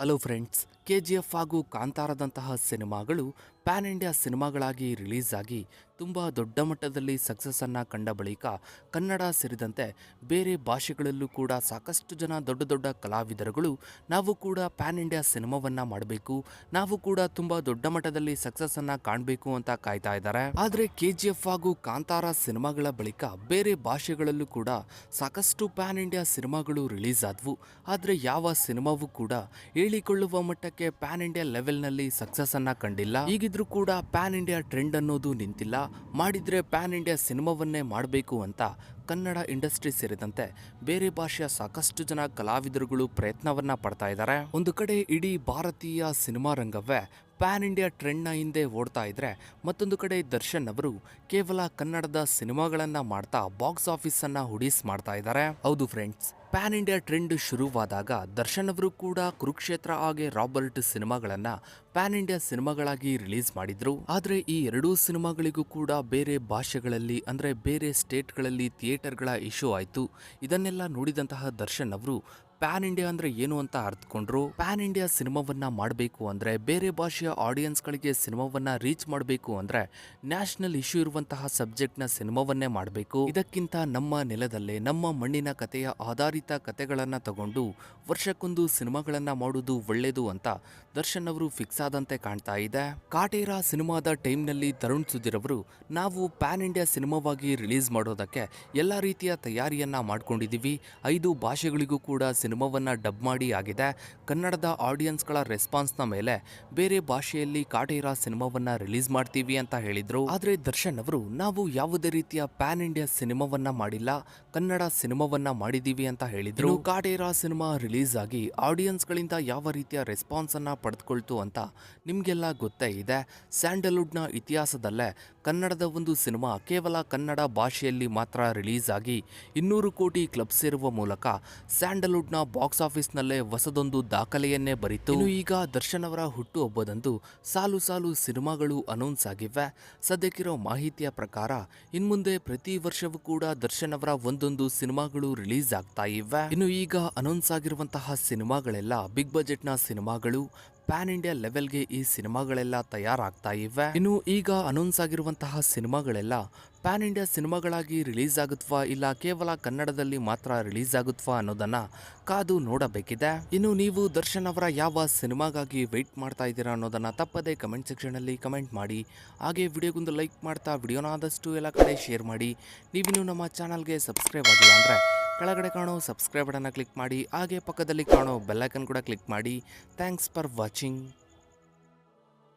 Hello friends K G F ಹಾಗೂ ಕಾಂತಾರದಂತಹ ಸಿನಿಮಾಗಳು ಪ್ಯಾನ್ ಇಂಡಿಯಾ ಸಿನಿಮಾಗಳಾಗಿ ರಿಲೀಸ್ ಆಗಿ ತುಂಬ ದೊಡ್ಡ ಮಟ್ಟದಲ್ಲಿ ಸಕ್ಸಸ್ಸನ್ನು ಕಂಡ ಬಳಿಕ ಕನ್ನಡ ಸೇರಿದಂತೆ ಬೇರೆ ಭಾಷೆಗಳಲ್ಲೂ ಕೂಡ ಸಾಕಷ್ಟು ಜನ ದೊಡ್ಡ ದೊಡ್ಡ ಕಲಾವಿದರುಗಳು ನಾವು ಕೂಡ ಪ್ಯಾನ್ ಇಂಡಿಯಾ ಸಿನಿಮಾವನ್ನು ಮಾಡಬೇಕು, ನಾವು ಕೂಡ ತುಂಬ ದೊಡ್ಡ ಮಟ್ಟದಲ್ಲಿ ಸಕ್ಸಸ್ಸನ್ನು ಕಾಣಬೇಕು ಅಂತ ಕಾಯ್ತಾ ಇದ್ದಾರೆ. ಆದರೆ ಕೆ ಜಿ ಎಫ್ ಹಾಗೂ ಕಾಂತಾರ ಸಿನಿಮಾಗಳ ಬಳಿಕ ಬೇರೆ ಭಾಷೆಗಳಲ್ಲೂ ಕೂಡ ಸಾಕಷ್ಟು ಪ್ಯಾನ್ ಇಂಡಿಯಾ ಸಿನಿಮಾಗಳು ರಿಲೀಸ್ ಆದವು ಆದರೆ ಯಾವ ಸಿನಿಮಾವೂ ಕೂಡ ಹೇಳಿಕೊಳ್ಳುವ ಮಟ್ಟಕ್ಕೆ ಪ್ಯಾನ್ ಇಂಡಿಯಾ ಲೆವೆಲ್ನಲ್ಲಿ ಸಕ್ಸಸ್ ಅನ್ನ ಕಂಡಿಲ್ಲ. ಈಗಿದ್ರೂ ಕೂಡ ಪ್ಯಾನ್ ಇಂಡಿಯಾ ಟ್ರೆಂಡ್ ಅನ್ನೋದು ನಿಂತಿಲ್ಲ. ಮಾಡಿದ್ರೆ ಪ್ಯಾನ್ ಇಂಡಿಯಾ ಸಿನಿಮಾವನ್ನೇ ಮಾಡಬೇಕು ಅಂತ ಕನ್ನಡ ಇಂಡಸ್ಟ್ರಿ ಸೇರಿದಂತೆ ಬೇರೆ ಭಾಷೆಯ ಸಾಕಷ್ಟು ಜನ ಕಲಾವಿದರುಗಳು ಪ್ರಯತ್ನವನ್ನ ಪಡ್ತಾ ಇದ್ದಾರೆ ಒಂದು ಕಡೆ ಇಡೀ ಭಾರತೀಯ ಸಿನಿಮಾ ರಂಗವೇ ಪ್ಯಾನ್ ಇಂಡಿಯಾ ಟ್ರೆಂಡ್ನ ಹಿಂದೆ ಓಡ್ತಾ ಇದ್ರೆ ಮತ್ತೊಂದು ಕಡೆ ದರ್ಶನ್ ಅವರು ಕೇವಲ ಕನ್ನಡದ ಸಿನಿಮಾಗಳನ್ನ ಮಾಡ್ತಾ ಬಾಕ್ಸ್ ಆಫೀಸ್ ಅನ್ನ ಹುಡಿಸ್ ಮಾಡ್ತಾ ಇದ್ದಾರೆ ಹೌದು ಫ್ರೆಂಡ್ಸ್ ಪ್ಯಾನ್ ಇಂಡಿಯಾ ಟ್ರೆಂಡ್ ಶುರುವಾದಾಗ ದರ್ಶನ್ ಅವರು ಕೂಡ ಕುರುಕ್ಷೇತ್ರ ಹಾಗೆ ರಾಬರ್ಟ್ ಸಿನಿಮಾಗಳನ್ನು ಪ್ಯಾನ್ ಇಂಡಿಯಾ ಸಿನಿಮಾಗಳಾಗಿ ರಿಲೀಸ್ ಮಾಡಿದ್ರು. ಆದರೆ ಈ ಎರಡೂ ಸಿನಿಮಾಗಳಿಗೂ ಕೂಡ ಬೇರೆ ಭಾಷೆಗಳಲ್ಲಿ, ಅಂದರೆ ಬೇರೆ ಸ್ಟೇಟ್ಗಳಲ್ಲಿ ಥಿಯೇಟರ್ಗಳ ಇಶ್ಯೂ ಆಯಿತು. ಇದನ್ನೆಲ್ಲ ನೋಡಿದಂತಹ ದರ್ಶನ್ ಅವರು ಪ್ಯಾನ್ ಇಂಡಿಯಾ ಅಂದ್ರೆ ಏನು ಅಂತ ಅರ್ಥಕೊಂಡ್ರು ಪ್ಯಾನ್ ಇಂಡಿಯಾ ಸಿನಿಮಾವನ್ನ ಮಾಡಬೇಕು ಅಂದ್ರೆ, ಬೇರೆ ಭಾಷೆಯ ಆಡಿಯನ್ಸ್ ಗಳಿಗೆ ಸಿನಿಮಾವನ್ನ ರೀಚ್ ಮಾಡಬೇಕು ಅಂದ್ರೆ, ನ್ಯಾಷನಲ್ ಇಶ್ಯೂ ಇರುವಂತಹ ನ ಸಿನಿಮಾವನ್ನೇ ಮಾಡಬೇಕು. ಇದಕ್ಕಿಂತ ನಮ್ಮ ನೆಲದಲ್ಲೇ, ನಮ್ಮ ಮಣ್ಣಿನ ಕಥೆಯ ಆಧಾರಿತ ಕಥೆಗಳನ್ನ ತಗೊಂಡು, ವರ್ಷಕ್ಕೊಂದು ಸಿನಿಮಾಗಳನ್ನ ಮಾಡುವುದು ಒಳ್ಳೇದು ಅಂತ ದರ್ಶನ್ ಅವರು ಫಿಕ್ಸ್ ಆದಂತೆ ಕಾಣ್ತಾ ಇದೆ. ಕಾಟೇರ ಸಿನಿಮಾದ ಟೈಮ್ನಲ್ಲಿ ತರುಣ್ ಸುಧೀರ್ ಅವರು, ನಾವು ಪ್ಯಾನ್ ಇಂಡಿಯಾ ಸಿನಿಮಾವಾಗಿ ರಿಲೀಸ್ ಮಾಡೋದಕ್ಕೆ ಎಲ್ಲ ರೀತಿಯ ತಯಾರಿಯನ್ನ ಮಾಡ್ಕೊಂಡಿದೀವಿ ಐದು ಭಾಷೆಗಳಿಗೂ ಕೂಡ ಸಿನಿಮಾವನ್ನ ಡಬ್ ಮಾಡಿ ಆಗಿದೆ. ಕನ್ನಡದ ಆಡಿಯನ್ಸ್ಗಳ ರೆಸ್ಪಾನ್ಸ್ನ ಮೇಲೆ ಬೇರೆ ಭಾಷೆಯಲ್ಲಿ ಕಾಟೇರ ಸಿನಿಮಾವನ್ನು ರಿಲೀಸ್ ಮಾಡ್ತೀವಿ ಅಂತ ಹೇಳಿದರು. ಆದರೆ ದರ್ಶನ್ ಅವರು, ನಾವು ಯಾವುದೇ ರೀತಿಯ ಪ್ಯಾನ್ ಇಂಡಿಯಾ ಸಿನಿಮಾವನ್ನು ಮಾಡಿಲ್ಲ, ಕನ್ನಡ ಸಿನಿಮಾವನ್ನು ಮಾಡಿದ್ದೀವಿ ಅಂತ ಹೇಳಿದರು. ಕಾಟೇರಾ ಸಿನಿಮಾ ರಿಲೀಸ್ ಆಗಿ ಆಡಿಯನ್ಸ್ಗಳಿಂದ ಯಾವ ರೀತಿಯ ರೆಸ್ಪಾನ್ಸನ್ನು ಪಡೆದುಕೊಳ್ತು ಅಂತ ನಿಮಗೆಲ್ಲ ಗೊತ್ತೇ ಇದೆ. ಸ್ಯಾಂಡಲ್ವುಡ್ನ ಇತಿಹಾಸದಲ್ಲೇ ಕನ್ನಡದ ಒಂದು ಸಿನಿಮಾ ಕೇವಲ ಕನ್ನಡ ಭಾಷೆಯಲ್ಲಿ ಮಾತ್ರ ರಿಲೀಸ್ ಆಗಿ ಇನ್ನೂರು ಕೋಟಿ ಕ್ಲಬ್ ಸೇರುವ ಮೂಲಕ ಸ್ಯಾಂಡಲ್ವುಡ್ನ ಬಾಕ್ಸ್ ಆಫೀಸ್ನಲ್ಲೇ ಹೊಸದೊಂದು ದಾಖಲೆಯನ್ನೇ ಬರಿತು. ಈಗ ದರ್ಶನ್ ಅವರ ಹುಟ್ಟುಹಬ್ಬದಂದು ಸಾಲು ಸಾಲು ಸಿನಿಮಾಗಳು ಅನೌನ್ಸ್ ಆಗಿವೆ. ಸದ್ಯಕ್ಕಿರೋ ಮಾಹಿತಿಯ ಪ್ರಕಾರ ಇನ್ಮುಂದೆ ಪ್ರತಿ ವರ್ಷವೂ ಕೂಡ ದರ್ಶನ್ ಅವರ ಒಂದೊಂದು ಸಿನಿಮಾಗಳು ರಿಲೀಸ್ ಆಗ್ತಾ ಇವೆ. ಇನ್ನು ಈಗ ಅನೌನ್ಸ್ ಆಗಿರುವಂತಹ ಸಿನಿಮಾಗಳೆಲ್ಲ ಬಿಗ್ ಬಜೆಟ್ನ ಸಿನಿಮಾಗಳು ಪ್ಯಾನ್ ಇಂಡಿಯಾ ಲೆವೆಲ್ಗೆ ಈ ಸಿನಿಮಾಗಳೆಲ್ಲ ತಯಾರಾಗ್ತಾ ಇವೆ. ಇನ್ನು ಈಗ ಅನೌನ್ಸ್ ಆಗಿರುವಂತಹ ಸಿನಿಮಾಗಳೆಲ್ಲ ಪ್ಯಾನ್ ಇಂಡಿಯಾ ಸಿನಿಮಾಗಳಾಗಿ ರಿಲೀಸ್ ಆಗುತ್ತವಾ ಇಲ್ಲ ಕೇವಲ ಕನ್ನಡದಲ್ಲಿ ಮಾತ್ರ ರಿಲೀಸ್ ಆಗುತ್ವಾ ಅನ್ನೋದನ್ನ ಕಾದು ನೋಡಬೇಕಿದೆ. ಇನ್ನು ನೀವು ದರ್ಶನ್ ಅವರ ಯಾವ ಸಿನಿಮಾಗಾಗಿ ವೆಯ್ಟ್ ಮಾಡ್ತಾ ಇದ್ದೀರಾ ಅನ್ನೋದನ್ನ ತಪ್ಪದೆ ಕಮೆಂಟ್ ಸೆಕ್ಷನ್ ಅಲ್ಲಿ ಕಮೆಂಟ್ ಮಾಡಿ. ಹಾಗೆ ವಿಡಿಯೋಗೊಂದು ಲೈಕ್ ಮಾಡ್ತಾ ವಿಡಿಯೋನ ಆದಷ್ಟು ಎಲ್ಲ ಕಡೆ ಶೇರ್ ಮಾಡಿ. ನೀವಿನ್ನು ನಮ್ಮ ಚಾನಲ್ಗೆ ಸಬ್ಸ್ಕ್ರೈಬ್ ಆಗಿಲ್ಲ ಅಂದ್ರೆ ಕೆಳಗಡೆ ಕಾಣೋ ಸಬ್ಸ್ಕ್ರೈಬ್ ಬಟನ್ ಕ್ಲಿಕ್ ಮಾಡಿ. ಹಾಗೆ ಪಕ್ಕದಲ್ಲಿ ಕಾಣೋ ಬೆಲ್ಲೈಕನ್ ಕೂಡ ಕ್ಲಿಕ್ ಮಾಡಿ. Thanks for watching